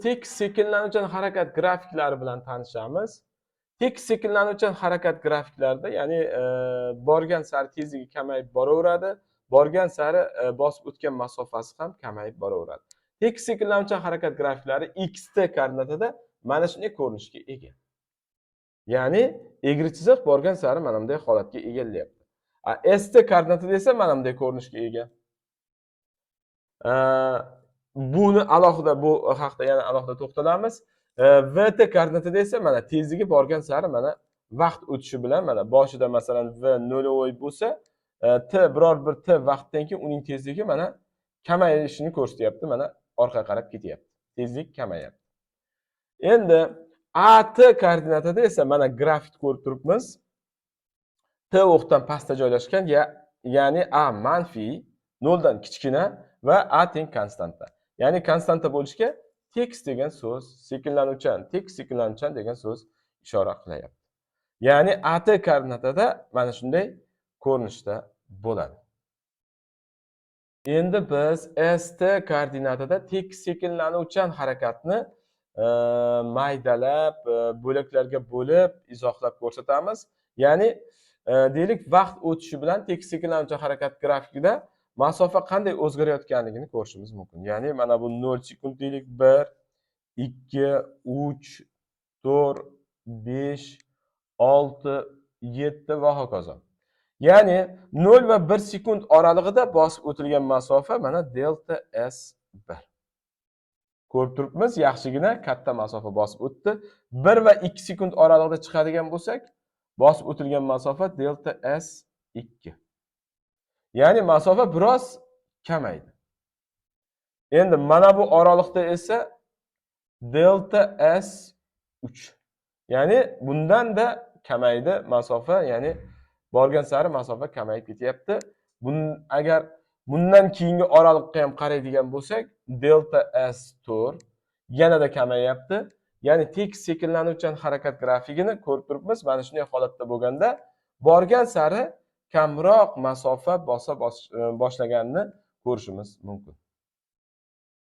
tekis sekinlanuvchan harakat grafiklari bilan tanishamiz tekis sekinlanuvchan harakat grafiklarida ya'ni e, borgan sari tezligi kamayib boraveradi borgan sari e, bosib o'tgan masofasi ham kamayib boraveradi tekis sekinlanuvchan harakat grafiklari xt koordinatida mana shunday ko'rinishga ega. Ya'ni egri chiziq borgan sari mana bunday holatga egallayapti st koordinatida esa mana bunday ko'rinishga ega. Ee, buni alohida bu haqida yana alohida to'xtalamiz. Ee, vt koordinatida esa mana tezligi borgan sari mana vaqt o'tishi bilan mana boshida masalan v nolvoy bo'lsa e, t biror bir t vaqtdan keyin uning tezligi mana kamayishini ko'rsatyapti mana orqaga qarab ketyapti. Tezlik kamayapti. Endi at koordinatida esa mana grafik ko'rib turibmiz. T o'qdan pastda joylashgan ya- ya'ni a manfiy noldan kichkina va a teng konstanta ya'ni konstanta bo'lishiga tekis degan so'z sekinlanuvchan tekis sekinlanuvchan degan so'z ishora qilyapti ya'ni at koordinatida mana shunday ko'rinishda bo'ladi. Endi biz st koordinatida tekis sekinlanuvchan harakatni e, maydalab e, bo'laklarga bo'lib izohlab ko'rsatamiz. Ya'ni e, deylik vaqt o'tishi bilan tekis sekinlanuvchan harakat grafikida masofa qanday o'zgarayotganligini ko'rishimiz mumkin. Ya'ni mana bu nol sekund deylik bir ikki uch to'rt besh olti yetti va hokazo. Ya'ni nol va bir sekund oralig'ida bosib o'tilgan masofa mana delta s bir. Ko'rib turibmiz yaxshigina katta masofa bosib o'tdi. Bir va ikki sekund oralig'ida chiqadigan bo'lsak bosib o'tilgan masofa delta s ikki ya'ni masofa biroz kamaydi. Endi mana bu oraliqda esa delta s uch. Ya'ni bundan da kamaydi masofa. Ya'ni borgan sari masofa kamayib ketyapti. Bun agar bundan keyingi oraliqqa ham qaraydigan bo'lsak delta s to'rt yanada kamayyapti ya'ni tekis sekinlanuvchan harakat grafikini ko'rib turibmiz. Mana shunday holatda bo'lganda borgan sari kamroq masofa bosa e, boshlaganini ko'rishimiz mumkin.